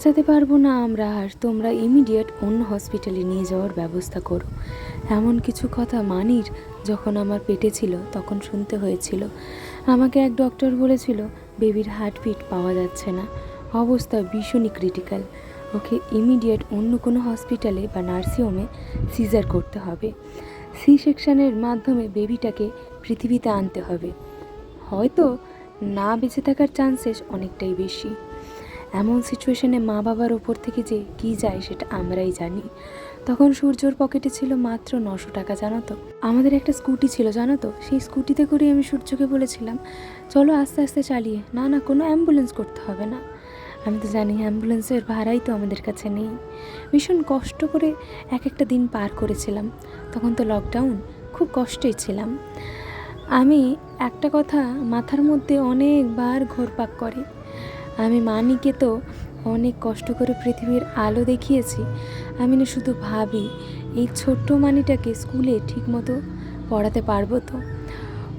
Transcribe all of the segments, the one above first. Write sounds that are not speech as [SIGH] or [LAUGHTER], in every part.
বাঁচাতে পারব না আমরা, আর তোমরা ইমিডিয়েট অন্য হসপিটালে নিয়ে যাওয়ার ব্যবস্থা করো। এমন কিছু কথা মানির যখন আমার পেটে ছিল, তখন শুনতে হয়েছিল। আমাকে এক ডক্টর বলেছিল, বেবির হার্টবিট পাওয়া যাচ্ছে না। অবস্থা ভীষণই ক্রিটিক্যাল ওকে ইমিডিয়েট অন্য কোনো হসপিটালে বা নার্সিংহোমে সিজার করতে হবে। সি সেকশনের মাধ্যমে বেবিটাকে পৃথিবীতে আনতে হবে। হয়তো না বেঁচে থাকার চান্সেস অনেকটাই বেশি। এমন সিচুয়েশনে মা বাবার ওপর থেকে যে কী যায় সেটা আমরাই জানি। তখন সূর্যর পকেটে ছিল মাত্র নশো টাকা, জানো তো? আমাদের একটা স্কুটি ছিল, জানো তো? সেই স্কুটিতে করে আমি সূর্যকে বলেছিলাম, চলো আস্তে আস্তে চালিয়ে, না না, কোনো অ্যাম্বুলেন্স করতে হবে না। আমি তো জানি অ্যাম্বুলেন্সের ভাড়াই তো আমাদের কাছে নেই। ভীষণ কষ্ট করে এক একটা দিন পার করেছিলাম। তখন তো লকডাউন খুব কষ্টেই ছিলাম। আমি একটা কথা মাথার মধ্যে অনেকবার ঘোরপাক করে আমি মানিকে তো অনেক কষ্ট করে পৃথিবীর আলো দেখিয়েছি। আমি না শুধু ভাবি, এই ছোট্ট মানিটাকে স্কুলে ঠিকমতো পড়াতে পারব তো।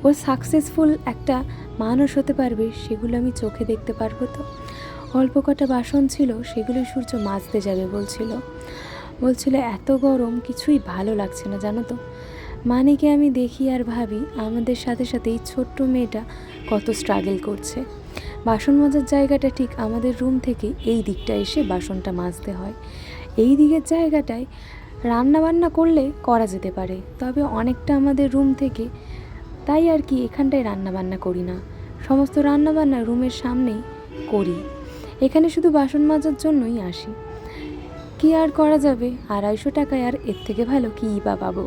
ও সাকসেসফুল একটা মানুষ হতে পারবে, সেগুলো আমি চোখে দেখতে পারব তো। অল্প কটা বাসন ছিল সেগুলো সূর্য মাজতে যাবে বলছিল। বলছিল, এত গরম, কিছুই ভালো লাগছে না, জানো তো। মানিকে আমি দেখি আর ভাবি, আমাদের সাথে সাথে এই ছোট্ট মেয়েটা কত স্ট্রাগল করছে। বাসন মাজার জায়গাটা ঠিক আমাদের রুম থেকে এই দিকটা এসে বাসনটা মাজতে হয়। এই দিকের জায়গাটায় রান্না বান্না করলে করা যেতে পারে, তবে অনেকটা আমাদের রুম থেকে তাই আর কি এখানটায় রান্না বান্না করি না। সমস্ত রান্না বান্না রুমের সামনেই করি। এখানে শুধু বাসন মাজার জন্যই আসি। কি আর করা যাবে? আড়াইশো টাকায় আর এর থেকে ভালো কী বা পাবো?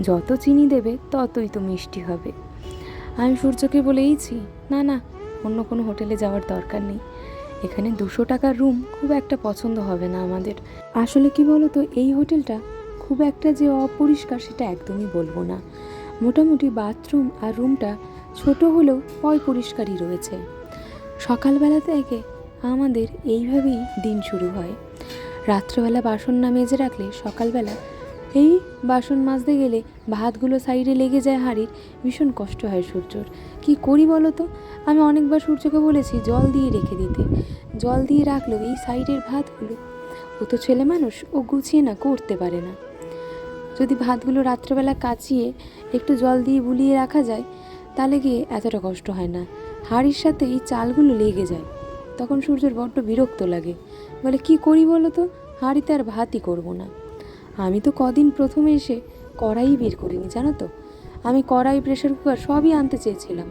যত চিনি দেবে ততই তো মিষ্টি হবে। আমি সূর্যকে বলেইছি, না না অন্য কোনো হোটেলে যাওয়ার দরকার নেই। এখানে দুশো টাকার রুম খুব একটা পছন্দ হবে না আমাদের। আসলে কি বলো তো এই হোটেলটা খুব একটা যে অপরিষ্কার সেটা একদমই বলব না। মোটামুটি বাথরুম আর রুমটা ছোট হলেও পয় পরিষ্কারই রয়েছে। সকালবেলা থেকে আমাদের এইভাবেই দিন শুরু হয়। রাত্রেবেলা বাসন না মেজে রাখলে সকালবেলা এই বাসন মাজতে গেলে ভাতগুলো সাইডে লেগে যায় হাঁড়ির। ভীষণ কষ্ট হয় সূর্যর। কি করি বলো তো? আমি অনেকবার সূর্যকে বলেছি জল দিয়ে রেখে দিতে। জল দিয়ে রাখলেও এই সাইডের ভাতগুলো, ও তো ছেলে মানুষ, ও গুছিয়ে না, করতে পারে না। যদি ভাতগুলো রাত্রেবেলা কাচিয়ে একটু জল দিয়ে বুলিয়ে রাখা যায়, তাহলে গিয়ে এতটা কষ্ট হয় না? হাঁড়ির সাথে এই চালগুলো লেগে যায়। তখন সূর্যের বড্ড বিরক্ত লাগে। বলে, কি করি বলো তো? হাঁড়িতে আর ভাতই করব না। আমি তো কদিন প্রথমে এসে কড়াই বের করিনি, জানো তো। আমি কড়াই প্রেশার কুকার সবই আনতে চেয়েছিলাম।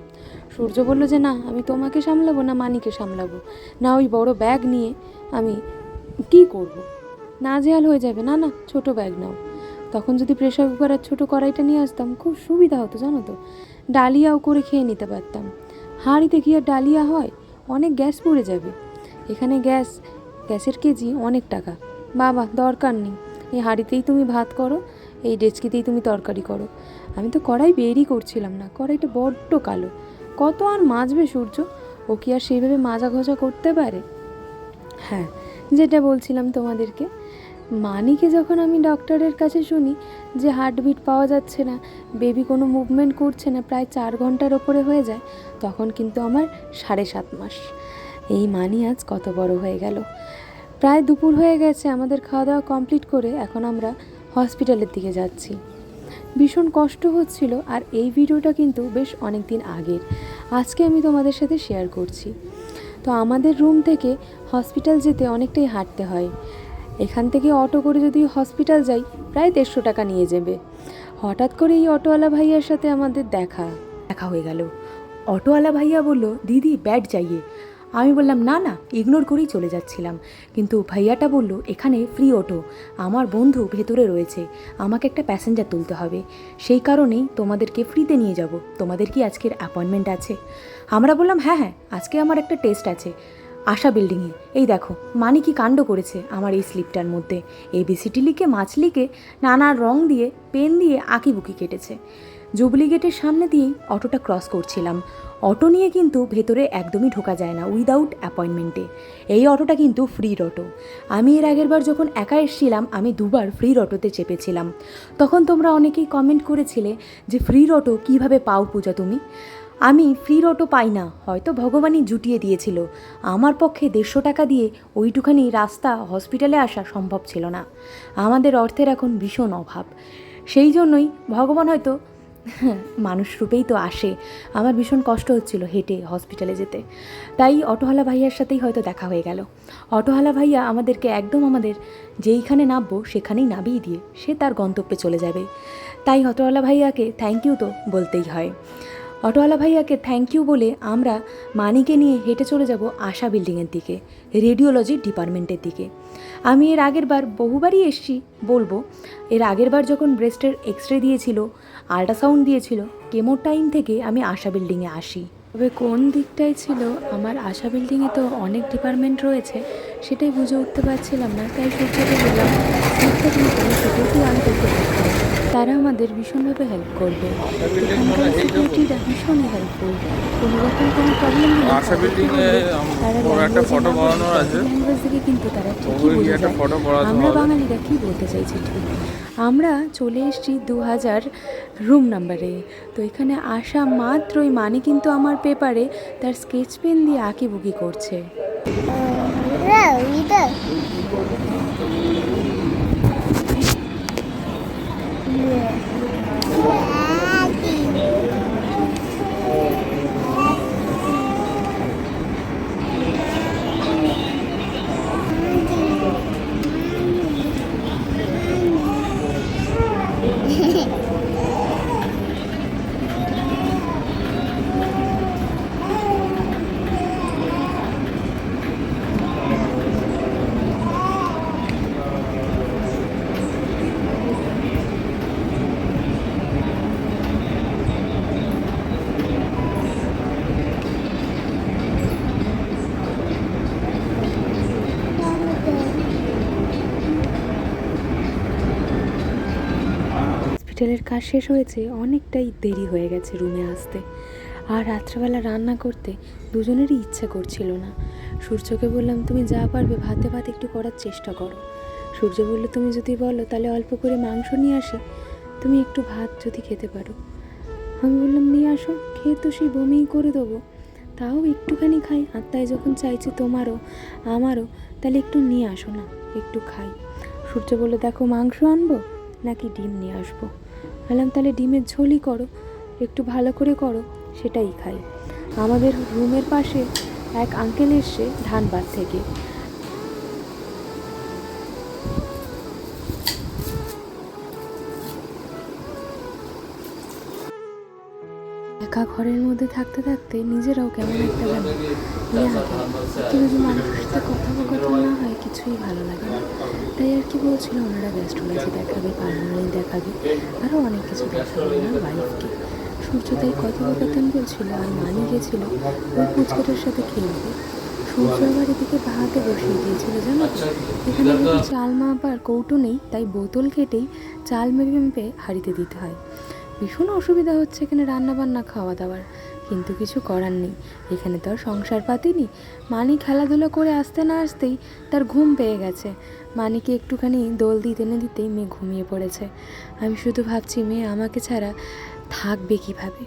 সূর্য বলল যে, না, আমি তোমাকে সামলাবো না মানিকে সামলাবো। না, ওই বড় ব্যাগ নিয়ে আমি কি করব। নাজেহাল হয়ে যাবে। না না, ছোট ব্যাগ নাও। তখন যদি প্রেশার কুকার আর ছোটো কড়াইটা নিয়ে আসতাম, খুব সুবিধা হতো, জানো তো। ডালিয়াও করে খেয়ে নিতে পারতাম। হাঁড়িতে কি আর ডালিয়া হয়, অনেক গ্যাস পড়ে যাবে। এখানে গ্যাস গ্যাসের কেজি অনেক টাকা। বাবা, দরকার নেই। এই হাঁড়িতেই তুমি ভাত করো, এই ডেচকিতেই তুমি তরকারি করো। আমি তো কড়াই বেরই করছিলাম না, কড়াইটা বড্ড কালো। কত আর মাজবে সূর্য? ও কি আর সেইভাবে মাজা ঘষা করতে পারে? হ্যাঁ যেটা বলছিলাম তোমাদেরকে। মানিকে যখন আমি ডক্টরের কাছে শুনি যে হার্টবিট পাওয়া যাচ্ছে না, বেবি কোনো মুভমেন্ট করছে না, প্রায় চার ঘণ্টার ওপরে হয়ে যায়, তখন কিন্তু আমার সাড়ে সাত মাস। এই মানি আজ কত বড় হয়ে গেল। প্রায় দুপুর হয়ে গেছে আমাদের খাওয়া দাওয়া কমপ্লিট করে এখন আমরা হসপিটালের দিকে যাচ্ছি। ভীষণ কষ্ট হচ্ছিল আর এই ভিডিওটা কিন্তু বেশ অনেক দিন আগের। আজকে আমি তোমাদের সাথে শেয়ার করছি। তো আমাদের রুম থেকে হসপিটাল যেতে অনেকটাই হাঁটতে হয়। এখান থেকে অটো করে যদি হসপিটাল যাই, প্রায় দেড়শো টাকা নিয়ে যাবে। হঠাৎ করে এই অটোওয়ালা ভাইয়ার সাথে আমাদের দেখা। দেখা হয়ে গেল। অটোওয়ালা ভাইয়া বলল, দিদি ব্যাড চাইয়ে। আমি বললাম, না না ইগনোর করেই চলে যাচ্ছিলাম। কিন্তু ভাইয়াটা বলল, এখানে ফ্রি অটো আমার বন্ধু ভেতরে রয়েছে, আমাকে একটা প্যাসেঞ্জার তুলতে হবে। সেই কারণেই তোমাদেরকে ফ্রিতে নিয়ে যাব। তোমাদের কি আজকের অ্যাপয়েন্টমেন্ট আছে? আমরা বললাম হ্যাঁ হ্যাঁ আজকে আমার একটা টেস্ট আছে, আশা বিল্ডিংয়ে এই দেখো মানি কি কাণ্ড করেছে আমার এই স্লিপটার মধ্যে। এবিসিটি লিখে, মাছ লিখে, নানা রং দিয়ে পেন দিয়ে, আঁকিবুকি কেটেছে। জুবলি গেটের সামনে দিয়েই অটোটা ক্রস করছিলাম। অটো নিয়ে কিন্তু ভেতরে একদমই ঢোকা যায় না উইদাউট অ্যাপয়েন্টমেন্টে এই অটোটা কিন্তু ফ্রির অটো আমি এর আগের বার যখন একা এসেছিলাম, আমি দুবার ফ্রির অটোতে চেপেছিলাম। তখন তোমরা অনেকেই কমেন্ট করেছিলে যে ফ্রির অটো কীভাবে পাও পূজা তুমি? আমি ফ্রির অটো পাই না, হয়তো ভগবানই জুটিয়ে দিয়েছিল। আমার পক্ষে দেড়শো টাকা দিয়ে ওইটুখানি রাস্তা হসপিটালে আসা সম্ভব ছিল না। আমাদের অর্থের এখন ভীষণ অভাব। সেই জন্যই ভগবান হয়তো [LAUGHS] মানুষ রূপেই তো আসে। আমার ভীষণ কষ্ট হচ্ছিল হেঁটে হসপিটালে যেতে। তাই অটোহালা ভাইয়ার সাথেই হয়তো দেখা হয়ে গেল। অটোহালা ভাইয়া আমাদেরকে একদম আমাদের যেইখানে নামবো সেখানেই নামিয়ে দিয়ে সে তার গন্তব্যে চলে যাবে। তাই অটোহালা ভাইয়াকে থ্যাংক ইউ তো বলতেই হয়। অটোওয়ালা ভাইয়াকে থ্যাংক ইউ বলে আমরা মানিকে নিয়ে হেঁটে চলে যাব আশা বিল্ডিংয়ের দিকে রেডিওলজি ডিপার্টমেন্টের দিকে আমি এর আগের বার বহুবারই এসছি বলব, এর আগের বার যখন ব্রেস্টের এক্স রে দিয়েছিল আল্ট্রাসাউন্ড দিয়েছিল কেমো টাইম থেকে আমি আশা বিল্ডিংয়ে আসি তবে কোন দিকটাই ছিল, আমার আশা বিল্ডিংয়ে তো অনেক ডিপার্টমেন্ট রয়েছে, সেটাই বুঝে উঠতে পারছিলাম না, তাই সূর্যকে বললাম। তারা আমাদের ভীষণভাবে হেল্প করবে। এখানকার সিকিউরিটিরা ভীষণই হেল্পফুল কোনো রকম কোনো প্রবলেম। ল্যাঙ্গুয়েজ থেকে কিন্তু তারা ঠিকই ওই যায় আমরা বাঙালিরা কী বলতে চাইছি ঠিক? আমরা চলে এসেছি দু হাজার রুম নাম্বারে তো এখানে আসা মাত্রই মানে কিন্তু আমার পেপারে তার স্কেচ পেন দিয়ে আঁকি বুকি করছে 月。月 হসপিটালের কাজ শেষ হয়েছে, অনেকটাই দেরি হয়ে গেছে রুমে আসতে। আর রাত্রেবেলা রান্না করতে দুজনেরই ইচ্ছা করছিল না। সূর্যকে বললাম, তুমি যা পারবে, ভাতে ভাত একটু করার চেষ্টা করো। সূর্য বলল, তুমি যদি বলো, তাহলে অল্প করে মাংস নিয়ে আসি। তুমি একটু ভাত যদি খেতে পারো। আমি বললাম, নিয়ে আসো, খেয়ে তো সেই বমিই করে দেবো। তাও একটুখানি খাই তাই যখন চাইছি তোমারও, আমারও, তাহলে একটু নিয়ে আসো না, একটু খাই। সূর্য বলল, দেখো মাংস আনব, নাকি ডিম নিয়ে আসব? বললাম তাহলে ডিমের ঝোলই করো, একটু ভালো করে করো, সেটাই খাই। আমাদের রুমের পাশে এক আঙ্কেল এসছে ধানবাদ থেকে একা ঘরের মধ্যে থাকতে থাকতে নিজেরাও কেমন একটা যেন ইয়ে লাগে একটু যদি মানুষের সাথে কথোপকথন না হয়, কিছুই ভালো লাগে না। তাই আর কি বলছিল, ওনারা গ্যাস্ট্রোলজি দেখাবে, পার্মানেন্ট দেখাবে আরও অনেক কিছু দেখাবে ওনার ওয়াইফকে সূর্য তাই কথোপকথন বলছিল আর মানি গেছিল, ওই পুচকেটার সাথে খেলবে। সূর্য আবার এদিকে ভাতে বসিয়ে দিয়েছিল, জানো এখানে চাল মাপার কৌটো নেই, তাই বোতল কেটেই চাল মেপে মেপে হাঁড়িতে দিতে হয়। ভীষণ অসুবিধা হচ্ছে এখানে রান্না বান্না খাওয়া দাওয়ার কিন্তু কিছু করার নেই। এখানে তো আর সংসার পাতি নি মানি খেলাধুলো করে আসতে না আসতেই তার ঘুম পেয়ে গেছে। মানিকে একটুখানি দোল দিতে না দিতেই মেয়ে ঘুমিয়ে পড়েছে। আমি শুধু ভাবছি, মেয়ে, আমাকে ছাড়া থাকবে কীভাবে?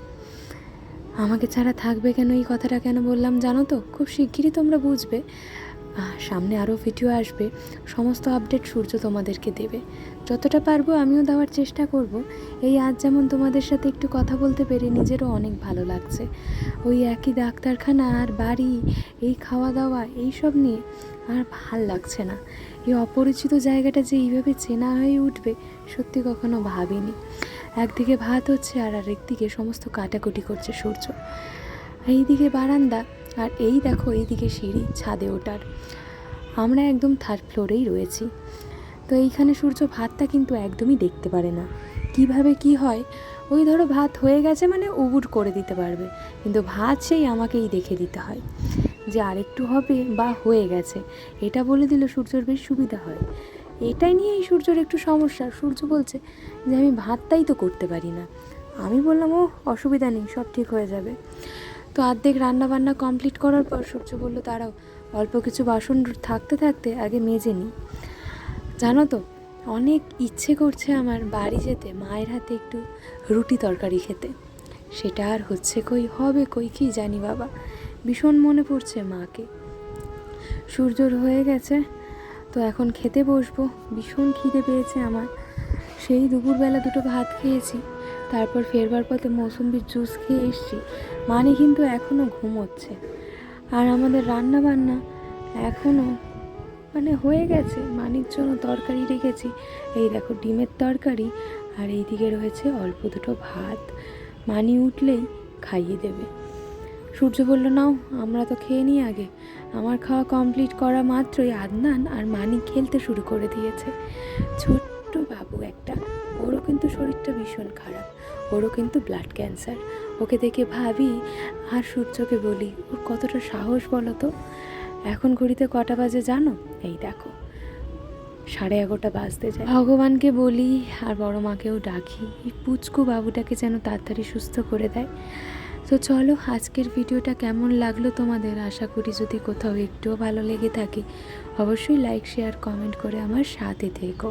আমাকে ছাড়া থাকবে কেন? এই কথাটা কেন বললাম জানো তো? খুব শিগগিরই তোমরা বুঝবে। সামনে আরও ভিডিও আসবে। সমস্ত আপডেট সূর্য তোমাদেরকে দেবে। যতটা পারব আমিও দেওয়ার চেষ্টা করব। এই আজ যেমন তোমাদের সাথে একটু কথা বলতে পেরে নিজেরও অনেক ভালো লাগছে। ওই একই ডাক্তারখানা আর বাড়ি, এই খাওয়া দাওয়া এই সব নিয়ে আর ভালো লাগছে না। এই অপরিচিত জায়গাটা যে এইভাবে চেনা হয়ে উঠবে, সত্যি কখনো ভাবিনি। একদিকে ভাত হচ্ছে আর আরেকদিকে সমস্ত কাটাকুটি করছে সূর্য। এইদিকে বারান্দা আর এই দেখো, এইদিকে সিঁড়ি ছাদে ওঠার। আমরা একদম থার্ড ফ্লোরেই রয়েছি। তো এইখানে সূর্য ভাতটা কিন্তু একদমই দেখতে পারে না। কীভাবে কি হয়? ওই ধরো ভাত হয়ে গেছে মানে উবুর করে দিতে পারবে। কিন্তু ভাত সেই আমাকেই দেখে দিতে হয়। যে আরেকটু হবে বা হয়ে গেছে। এটা বলে দিলে সূর্যর বেশ সুবিধা হয়। এটাই নিয়েই সূর্যর একটু সমস্যা। সূর্য বলছে যে আমি ভাতটাই তো করতে পারি না। আমি বললাম ও অসুবিধা নেই, সব ঠিক হয়ে যাবে। তো অর্ধেক রান্না বান্না কমপ্লিট করার পর সূর্য বলল তারাও অল্প কিছু বাসন থাকতে থাকতে আগে মেজে নিই। জানো তো, অনেক ইচ্ছে করছে আমার বাড়ি যেতে, মায়ের হাতে একটু রুটি তরকারি খেতে। সেটা আর হচ্ছে কই, হবে কই, কি জানি বাবা, ভীষণ মনে পড়ছে মাকে। সূর্যর হয়ে গেছে, তো এখন খেতে বসবো। ভীষণ খিদে পেয়েছে আমার। সেই দুপুরবেলা দুটো ভাত খেয়েছি। তারপর ফেরবার পথে মৌসুম্বির জুস খেয়ে এসছি। মানে কিন্তু এখনও ঘুমোচ্ছে। আর আমাদের রান্না বান্না এখনও মানে হয়ে গেছে। মানির জন্য তরকারি রেখেছি। এই দেখো ডিমের তরকারি আর এই দিকে রয়েছে অল্প দুটো ভাত। মানি উঠলেই খাইয়ে দেবে। সূর্য বলল, নাও, আমরা তো খেয়ে নিই আগে। আমার খাওয়া কমপ্লিট করা মাত্রই আদনান আর মানি খেলতে শুরু করে দিয়েছে। ছোট্ট বাবু একটা। ওরও কিন্তু শরীরটা ভীষণ খারাপ। ওরও কিন্তু ব্লাড ক্যান্সার ওকে দেখে ভাবি, আর সূর্যকে বলি, ওর কতটা সাহস বলো তো? এখন ঘড়িতে কটা বাজে জানো? এই দেখো, সাড়ে এগারোটা বাজতে যায়। ভগবানকে বলি, আর বড় মাকেও ডাকি পুচকু বাবুটাকে যেন তাড়াতাড়ি সুস্থ করে দেয়। তো চলো, আজকের ভিডিওটা কেমন লাগল তোমাদের? আশা করি যদি কোথাও একটুও ভালো লেগে থাকে, অবশ্যই লাইক শেয়ার কমেন্ট করে আমার সাথে থেকো।